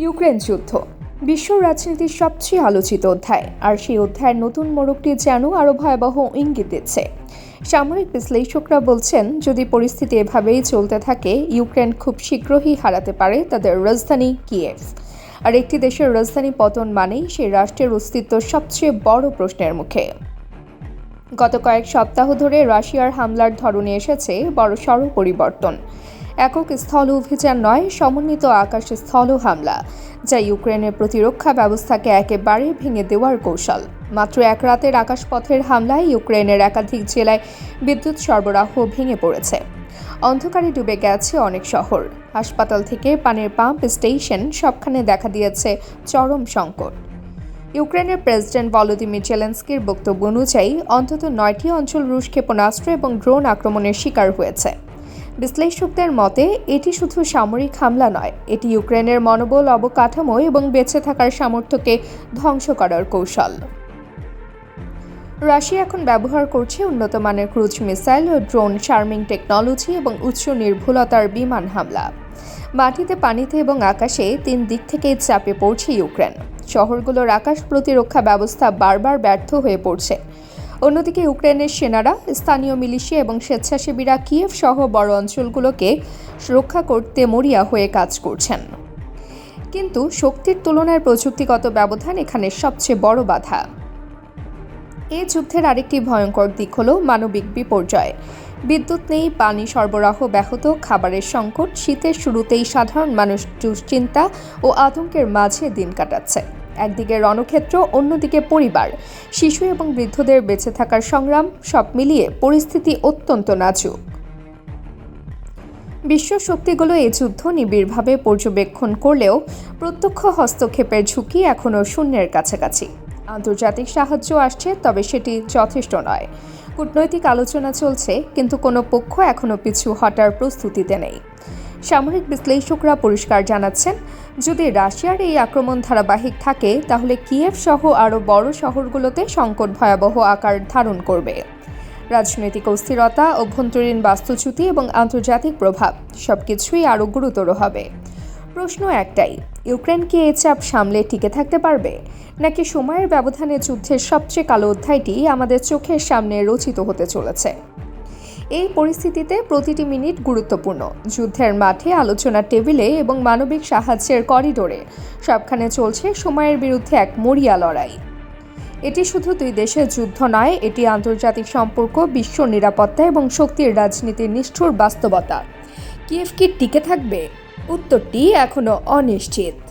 Ukraine যুদ্ধ। বিশ্ব রাজনীতির সবচেয়ে আলোচিত অধ্যায়। আর সেই অধ্যায়ের নতুন মোড়কটি যেন আরও ভয়াবহ ইঙ্গিত দিচ্ছে। সামরিক বিশ্লেষকরা বলছেন, যদি পরিস্থিতি এভাবেই চলতে থাকে, ইউক্রেন খুব শীঘ্রই হারাতে পারে তাদের রাজধানী কিয়েভ। আর একটি দেশের রাজধানী পতন মানেই সেই রাষ্ট্রের অস্তিত্ব সবচেয়ে বড় প্রশ্নের মুখে। গত কয়েক সপ্তাহ ধরে রাশিয়ার হামলার ধরনে এসেছে বড় বড়সড় পরিবর্তন। একক স্থল অভিযান নয়, সমন্বিত আকাশ স্থল হামলা, যা ইউক্রেনের প্রতিরক্ষা ব্যবস্থাকে একেবারে ভেঙে দেওয়ার কৌশল। মাত্র এক রাতের আকাশপথের হামলায় ইউক্রেনের একাধিক জেলায় বিদ্যুৎ সরবরাহ ভেঙে পড়েছে। অন্ধকারে ডুবে গেছে অনেক শহর। হাসপাতাল থেকে পানির পাম্প স্টেশন সবখানে দেখা দিয়েছে চরম সংকট। ইউক্রেনের প্রেসিডেন্ট ভলোদিমির জেলেন্সকির বক্তব্য অনুযায়ী, অন্তত নয়টি অঞ্চল রুশ ক্ষেপণাস্ত্র এবং ড্রোন আক্রমণের শিকার হয়েছে। বিশ্লেষকদের মতে, এটি শুধু সামরিক হামলা নয়, এটি ইউক্রেনের মনোবল অবকাঠামো এবং বেঁচে থাকার সামর্থ্যকে ধ্বংস করার কৌশল। রাশিয়া এখন ব্যবহার করছে উন্নত মানের ক্রুজ মিসাইল ও ড্রোন শার্মিং টেকনোলজি এবং উচ্চ নির্ভুলতার বিমান হামলা। মাটিতে, পানিতে এবং আকাশে তিন দিক থেকেই চাপে পড়ছে ইউক্রেন। শহরগুলোর আকাশ প্রতিরক্ষা ব্যবস্থা বারবার ব্যর্থ হয়ে পড়ছে। অন্যদিকে ইউক্রেনের সেনারা, স্থানীয় মিলিশিয়া এবং স্বেচ্ছাসেবীরা কিয়েভ সহ বড় অঞ্চলগুলোকে রক্ষা করতে মরিয়া হয়ে কাজ করছেন। কিন্তু শক্তির তুলনায় প্রযুক্তিগত ব্যবধান এখানে সবচেয়ে বড় বাধা। এই যুদ্ধের আরেকটি ভয়ঙ্কর দিক হল মানবিক বিপর্যয়। বিদ্যুৎ নেই, পানি সরবরাহ ব্যাহত, খাবারের সংকট, শীতের শুরুতেই সাধারণ মানুষ দুশ্চিন্তা ও আতঙ্কের মাঝে দিন কাটাচ্ছে। একদিকে রণক্ষেত্র, অন্যদিকে পরিবার। শিশু এবং বৃদ্ধদের বেঁচে থাকার সংগ্রাম সব মিলিয়ে পরিস্থিতি অত্যন্ত নাজুক। বিশ্ব শক্তিগুলো এই যুদ্ধ নিবিড়ভাবে পর্যবেক্ষণ করলেও প্রত্যক্ষ হস্তক্ষেপের ঝুঁকি এখনও শূন্যের কাছাকাছি। আন্তর্জাতিক সাহায্য আসছে, তবে সেটি যথেষ্ট নয়। কূটনৈতিক আলোচনা চলছে, কিন্তু কোনো পক্ষ এখনও পিছু হটার প্রস্তুতিতে নেই। সামরিক বিশ্লেষকরা পরিষ্কার জানাচ্ছেন যদি রাশিয়ার এই আক্রমণ ধারাবাহিক থাকে, তাহলে কিয়েভ সহ আরও বড় শহরগুলোতে সংকট ভয়াবহ আকার ধারণ করবে। রাজনৈতিক অস্থিরতা, অভ্যন্তরীণ বাস্তুচ্যুতি এবং আন্তর্জাতিক প্রভাব, সবকিছুই আরও গুরুতর হবে। প্রশ্ন একটাই, ইউক্রেন কি এই চাপ সামলে টিকে থাকতে পারবে? নাকি সময়ের ব্যবধানে যুদ্ধের সবচেয়ে কালো অধ্যায়টি আমাদের চোখের সামনে রচিত হতে চলেছে? এই পরিস্থিতিতে প্রতিটি মিনিট গুরুত্বপূর্ণ। যুদ্ধের মাঠে, আলোচনার টেবিলে এবং মানবিক সাহায্যের করিডোরে সবখানে চলছে সময়ের বিরুদ্ধে এক মরিয়া লড়াই। এটি শুধু দুই দেশের যুদ্ধ নয়, এটি আন্তর্জাতিক সম্পর্ক, বিশ্ব নিরাপত্তা এবং শক্তির রাজনীতির নিষ্ঠুর বাস্তবতা। কিয়েভ কি টিকে থাকবে? উত্তরটি এখনও অনিশ্চিত।